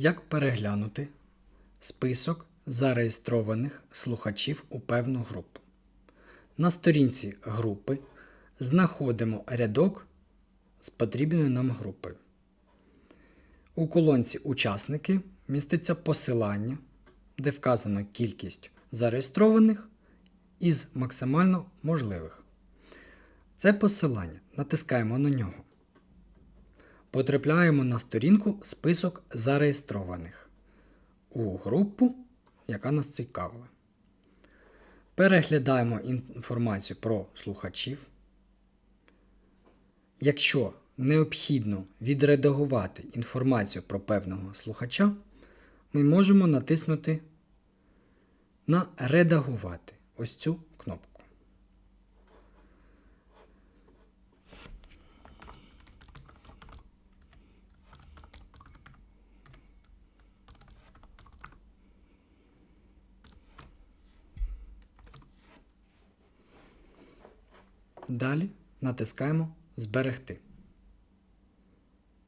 Як переглянути список зареєстрованих слухачів у певну групу? На сторінці групи знаходимо рядок з потрібною нам групою. У колонці Учасники міститься посилання, де вказано кількість зареєстрованих із максимально можливих. Це посилання натискаємо на нього. Потрапляємо на сторінку список зареєстрованих у групу, яка нас цікавила. Переглядаємо інформацію про слухачів. Якщо необхідно відредагувати інформацію про певного слухача, ми можемо натиснути на Редагувати ось цю Далі натискаємо Зберегти.